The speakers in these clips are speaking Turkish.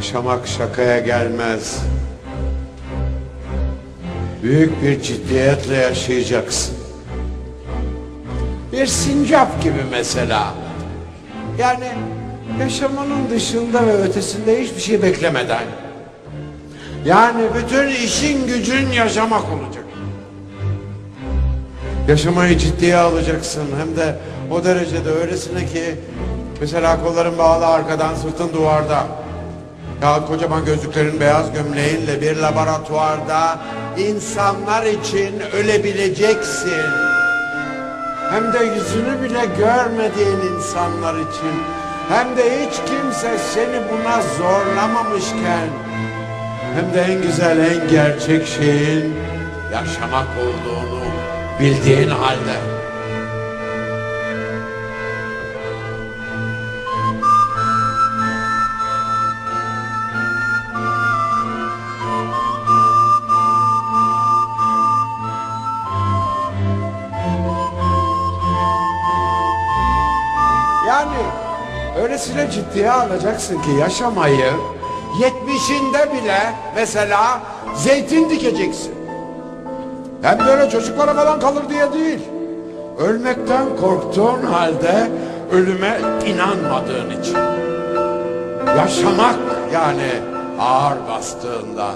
Yaşamak şakaya gelmez. Büyük bir ciddiyetle yaşayacaksın. Bir sincap gibi mesela. Yani yaşamanın dışında ve ötesinde hiçbir şey beklemeden. Yani bütün işin gücün yaşamak olacak. Yaşamayı ciddiye alacaksın hem de o derecede öylesine ki mesela kolların bağlı arkadan sırtın duvarda. Ya kocaman gözlüklerin beyaz gömleğinle bir laboratuvarda insanlar için ölebileceksin. Hem de yüzünü bile görmediğin insanlar için. Hem de hiç kimse seni buna zorlamamışken. Hem de en güzel, en gerçek şeyin yaşamak olduğunu bildiğin halde. Yani öylesine ciddiye alacaksın ki yaşamayı yetmişinde bile mesela zeytin dikeceksin. Hem böyle çocuklara falan kalır diye değil. Ölmekten korktuğun halde ölüme inanmadığın için. Yaşamak yani ağır bastığından.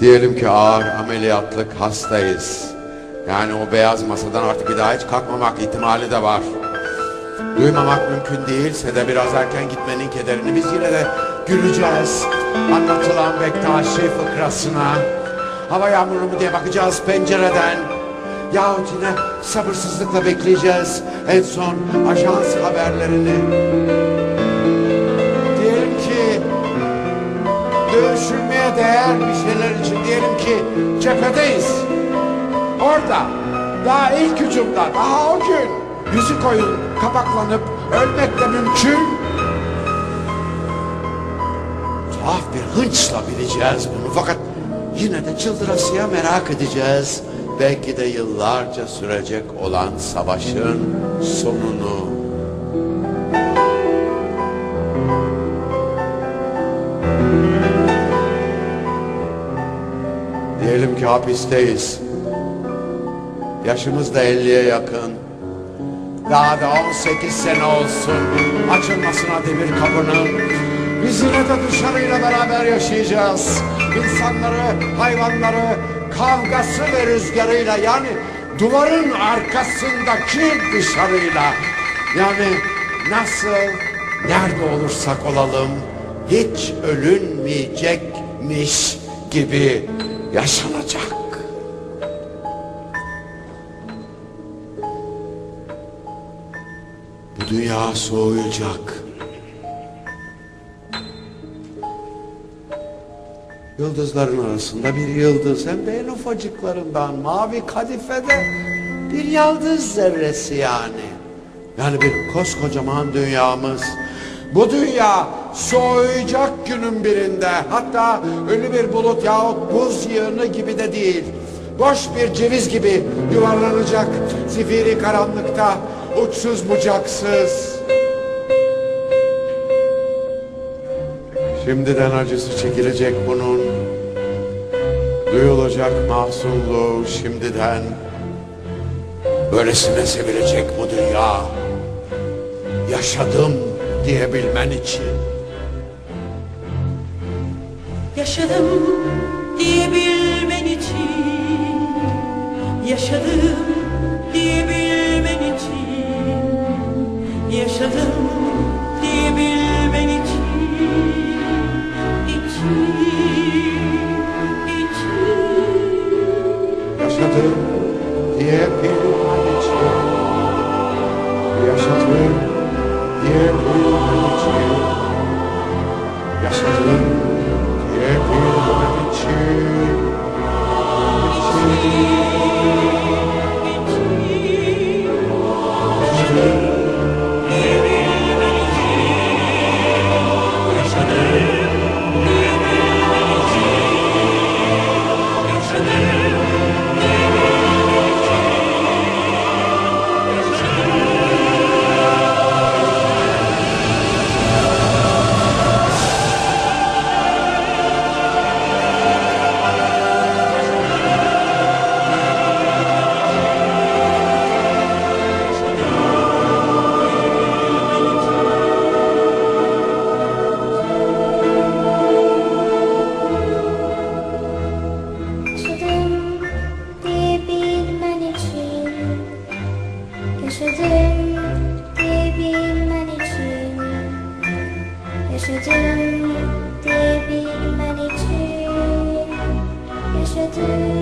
Diyelim ki ağır ameliyatlık hastayız. Yani o beyaz masadan artık bir daha hiç kalkmamak ihtimali de var. Duymamak mümkün değilse de biraz erken gitmenin kederini biz yine de güleceğiz. Anlatılan Bektaşi fıkrasına. Hava yağmuru mu diye bakacağız pencereden. Yahut yine sabırsızlıkla bekleyeceğiz en son ajans haberlerini. Diyelim ki dövüşülmeye değer bir şeyler için diyelim ki cephedeyiz. Orada daha ilk hücumda daha o gün yüzü koyun kapaklanıp ölmek de mümkün. Tuhaf bir hınçla bileceğiz bunu fakat yine de çıldırasıya merak edeceğiz. Belki de yıllarca sürecek olan savaşın sonunu. Diyelim ki hapisteyiz. Yaşımız da 50'ye yakın. Daha da 18 sene olsun. Açılmasın hadi bir kapının. Biz yine de dışarıyla beraber yaşayacağız. İnsanları, hayvanları, kavgası ve rüzgarıyla yani duvarın arkasındaki dışarıyla. Yani nasıl, nerede olursak olalım hiç ölünmeyecekmiş gibi yaşanacak. Dünya soğuyacak. Yıldızların arasında bir yıldız hem de en ufacıklarından mavi kadifede bir yıldız zerresi yani. Yani bir koskocaman dünyamız. Bu dünya soğuyacak günün birinde. Hatta ölü bir bulut yahut buz yığını gibi de değil. Boş bir ceviz gibi yuvarlanacak zifiri karanlıkta uçsuz bucaksız. Şimdiden acısı çekilecek bunun. Duyulacak mahzunluğu şimdiden. Böylesine sevilecek bu dünya. Yaşadım diyebilmen için. Yaşadım diyebilmen için diyebilmen için. Yaşadım diyebilmen diyebilmen için Yaşadım